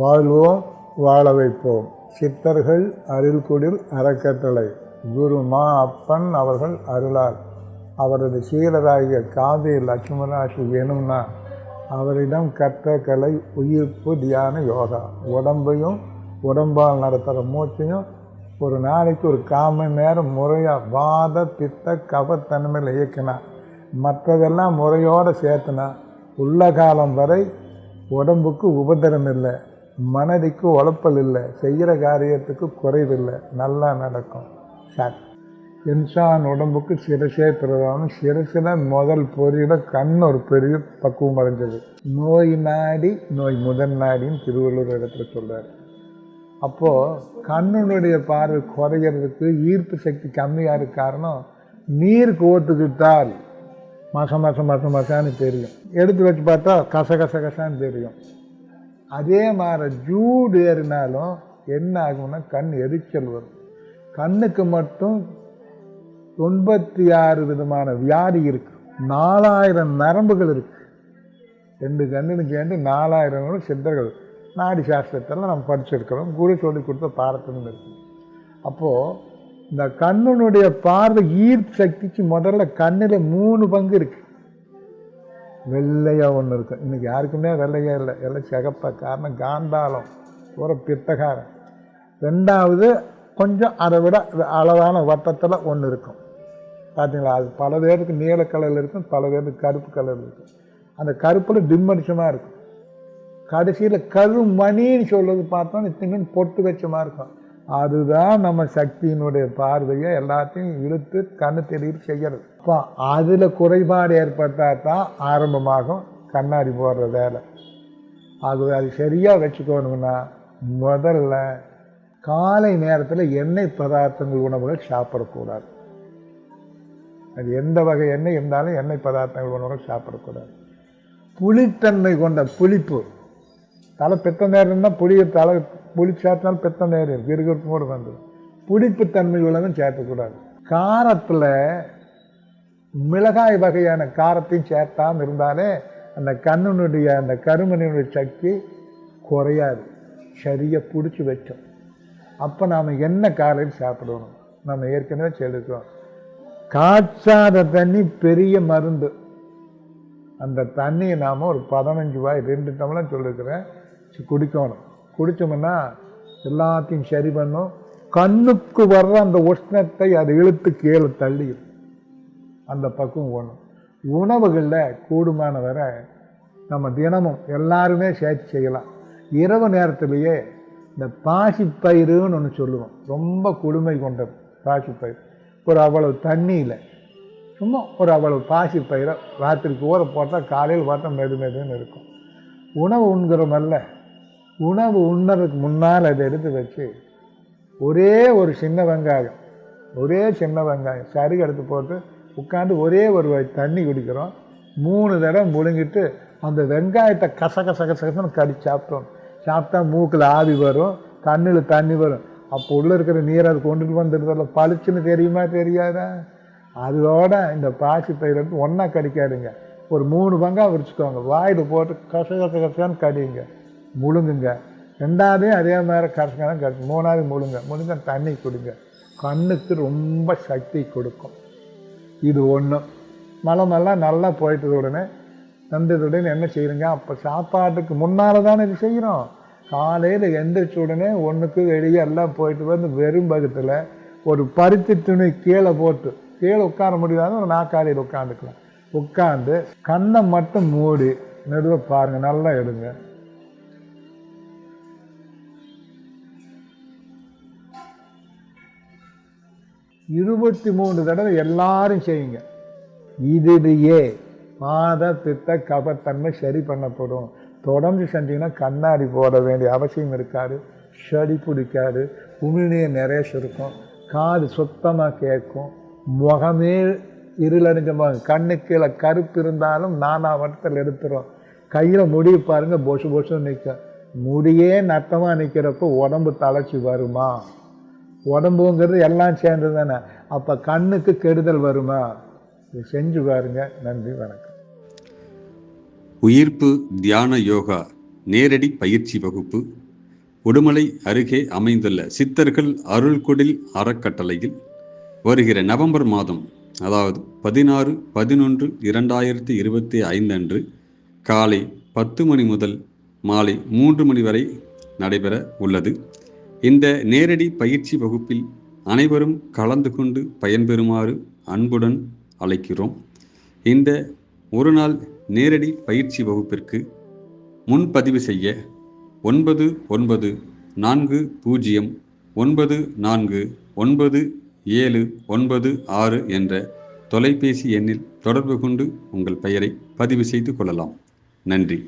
வாழ்வோம் வாழ வைப்போம். சித்தர்கள் அருள்குடில் அறக்கட்டளை. குரு மா அப்பன் அவர்கள் அருளார் அவரது சீடராகிய காந்தி லட்சுமணாசி வேணும்னா அவரிடம் கற்ற கலை உயிர்ப்பு தியான யோகா. உடம்பையும் உடம்பால் நடத்துகிற மூச்சையும் ஒரு நாளைக்கு ஒரு கால் மணி நேரம் முறையாக வாத பித்த கபத்தன்மையில் இயக்கினா மற்றதெல்லாம் முறையோடு சேர்த்துனா உள்ள காலம் வரை உடம்புக்கு உபதிரம் இல்லை. மனதிக்கு உழப்பல் இல்லை. செய்கிற காரியத்துக்கு குறைவில்லை. நல்லா நடக்கும். சார் இன்சான் உடம்புக்கு சிரசே பிரதானம் சிரசில் முதல் பொறியிட கண் ஒரு பெரிய பக்குவம் அடைஞ்சது. நோய் நாடி நோய் முதல் நாடின்னு திருவள்ளுவர் இடத்துல சொல்கிறார் அப்போது கண்ணுடைய பார்வை குறையிறதுக்கு ஈர்ப்பு சக்தி கம்மியாக இருக்க காரணம் நீர் கோத்துக்கிட்டால் மாதம் மாதம் மாதம் மாதம்னு தெரியும். எடுத்து வச்சு பார்த்தா கச கச கசான்னு தெரியும். அதே மாதிரி ஜூடு ஏறினாலும் என்ன ஆகும்னா கண் எரிச்சல் வரும். கண்ணுக்கு மட்டும் தொண்பத்தி ஆறு விதமான வியாதி இருக்கு. நாலாயிரம் நரம்புகள் இருக்கு. ரெண்டு கண்ணுன்னு சேர்ந்து நாலாயிரம் கூட சித்தர்கள். நாடி சாஸ்திரத்தில் நம்ம படிச்சிருக்கிறோம். குரு சொல்லி கொடுத்த பாடத்திலும் இருக்கு. அப்போது இந்த கண்ணுனுடைய பார்வை ஈர்ப்பு சக்திக்கு முதல்ல கண்ணில் மூணு பங்கு இருக்குது வெள்ளையாக ஒன்று இருக்கும் இன்றைக்கி யாருக்குமே வெள்ளையாக இல்லை. எல்லாம் சிகப்பாக காரணம் காந்தாலம் ஒரு பித்தகாரம் ரெண்டாவது கொஞ்சம் அதை விட அளவான வட்டத்தில் ஒன்று இருக்கும். பார்த்தீங்களா அது பல பேருக்கு நீல கலரில் இருக்கும் பல பேருக்கு கருப்பு கலரில் இருக்கும். அந்த கருப்பில் டிம்மடிச்சமாக இருக்கும். கடைசியில் கருமணின்னு சொல்கிறது பார்த்தோம் இத்தனை பொட்டு வச்சமாக இருக்கும். அதுதான் நம்ம சக்தியினுடைய பார்வையை எல்லாத்தையும் இழுத்து கண்ணு தெளிவு செய்கிறது அப்போ அதில் குறைபாடு ஏற்பட்டால் தான் ஆரம்பமாகும் கண்ணாடி போடுற வேலை. ஆகவே அது சரியாக வச்சுக்கணும்னா முதல்ல காலை நேரத்தில் எண்ணெய் பதார்த்தங்கள் உணவுகள் சாப்பிடக்கூடாது. அது எந்த வகை எண்ணெய் இருந்தாலும் எண்ணெய் பதார்த்தங்கள் உணவுகள் சாப்பிடக்கூடாது. புளித்தன்மை கொண்ட புளிப்பு தலை பித்தம் நேரம்னா புளிய தலை புளி சேர்த்தாலும் பித்தம் நேரம் இருக்கு. கூட வந்துடும் புளிப்பு தன்மை உள்ளதும் சேர்க்கக்கூடாது. காரத்தில் மிளகாய் வகையான காரத்தையும் சேர்த்தாமல் இருந்தாலே அந்த கண்ணுனுடைய அந்த கருமணியுடைய சக்தி குறையாது. சரியாக பிடிச்சி வச்சோம் அப்போ நாம் என்ன காலையில் சாப்பிடணும்? நம்ம ஏற்கனவே சொல்லியிருக்கோம் காய்ச்சாத தண்ணி பெரிய மருந்து. அந்த தண்ணியை நாம் ஒரு பதினஞ்சு ரூபாய் ரெண்டு டம்ளர் சொல்லியிருக்கிறேன் குடிக்கணும். குடித்தோம்னா எல்லாத்தையும் சரி பண்ணும். கண்ணுக்கு வர்ற அந்த உஷ்ணத்தை அது இழுத்து கீழே தள்ளிடும். அந்த பக்குவம் ஒன்றும் உணவுகளில் கூடுமான வரை நம்ம தினமும் எல்லாருமே சேர்த்து செய்யலாம். இரவு நேரத்திலேயே இந்த பாசிப்பயிறுன்னு ஒன்று சொல்லுவோம். ரொம்ப கொடுமை கொண்டது பாசிப்பயிர் ஒரு அவ்வளவு தண்ணியில் சும்மா ஒரு அவ்வளவு பாசிப்பயிரை ராத்திரிக்கு ஊற போட்டால் காலையில் பார்த்தா மெது மெதுன்னு இருக்கும். உணவு உண்கிறமல்ல. உணவு உண்ணறதுக்கு முன்னால் அதை எடுத்து வச்சு ஒரே ஒரு சின்ன வெங்காயம் ஒரே சின்ன வெங்காயம் சருகு எடுத்து போட்டு உட்காந்து ஒரே ஒரு வாய் தண்ணி குடிக்கிறோம். மூணு தடவை முழுங்கிட்டு அந்த வெங்காயத்தை கச கச கசகசன்னு கடி சாப்பிட்டோம். சாப்பிட்டா மூக்கில் ஆவி வரும் கண்ணில் தண்ணி வரும். அப்போ உள்ளே இருக்கிற நீரை அது கொண்டுட்டு வந்துடுறதில்ல பளிச்சுன்னு தெரியுமா தெரியாதா? அதோட இந்த பாசி பயிர் எடுத்து ஒன்றா கடிக்காதுங்க. ஒரு மூணு பங்கா விரிச்சுக்கோங்க. வாயில் போட்டு கச கச கசான்னு கடிங்க. முழுங்குங்க. ரெண்டாவது அதே மாதிரி கரெக்டான கடிச்சு மூணாவது முழுங்க. முழுங்க தண்ணி கொடுங்க. கண்ணுக்கு ரொம்ப சக்தி கொடுக்கும். இது ஒன்று மலமெல்லாம் நல்லா போயிட்டது உடனே வந்ததுடனே என்ன செய்யுங்க அப்போ சாப்பாட்டுக்கு முன்னால் தானே இது செய்கிறோம் காலையில் எந்திரிச்ச உடனே ஒன்றுக்கு வெளியே எல்லாம் போயிட்டு வந்து வெறும் பக்கத்தில் ஒரு பருத்தி துணி கீழே போட்டு கீழே உட்கார முடியாத ஒரு நாக்காளியில் உட்காந்துக்கலாம். உட்காந்து கண்ணை மட்டும் மூடி மெதுவாக பாருங்கள் நல்லா எடுங்க. இருபத்தி மூணு தடவை எல்லாரும் செய்யுங்க. இதுலேயே மாத பித்த கபத்தன்மை சரி பண்ணப்படும். தொடர்ந்து செஞ்சீங்கன்னா கண்ணாடி போட வேண்டிய அவசியம் இருக்காது. சளி பிடிக்காது. உமிழ்நீர் நிறைய சுருக்கும். காது சுத்தமாக கேட்கும். முகமே இருளடைஞ்ச முகம். கண்ணு கீழே கருப்பு இருந்தாலும் நானா வட்டத்தில் எடுத்துரும். கையில் முடி பாருங்க பொசு பொசுன்னு நிற்கும் முடியே நட்டமாக நிற்கிறப்போ உடம்பு தளர்ச்சி வருமா? உடம்புங்கிறது எல்லாம் சேர்ந்து தானே. அப்போ கண்ணுக்கு கெடுதல் வருமா? இது செஞ்சு பாருங்க. நன்றி வணக்கம். உயிர்ப்பு தியான யோகா நேரடி பயிற்சி வகுப்பு உடுமலை அருகே அமைந்துள்ள சித்தர்கள் அருள்குடில் அறக்கட்டளையில் வருகிற நவம்பர் மாதம் அதாவது பதினாறு பதினொன்று இரண்டாயிரத்தி இருபத்தி ஐந்து அன்று காலை பத்து மணி முதல் மாலை மூன்று மணி வரை நடைபெற உள்ளது. இந்த நேரடி பயிற்சி வகுப்பில் அனைவரும் கலந்து கொண்டு பயன்பெறுமாறு அன்புடன் அழைக்கிறோம். இந்த ஒரு நாள் நேரடி பயிற்சி வகுப்பிற்கு முன்பதிவு செய்ய ஒன்பது ஒன்பது நான்கு பூஜ்ஜியம் ஒன்பது நான்கு ஒன்பது ஏழு ஒன்பது ஆறு என்ற தொலைபேசி எண்ணில் தொடர்பு கொண்டு உங்கள் பெயரை பதிவு செய்து கொள்ளலாம். நன்றி.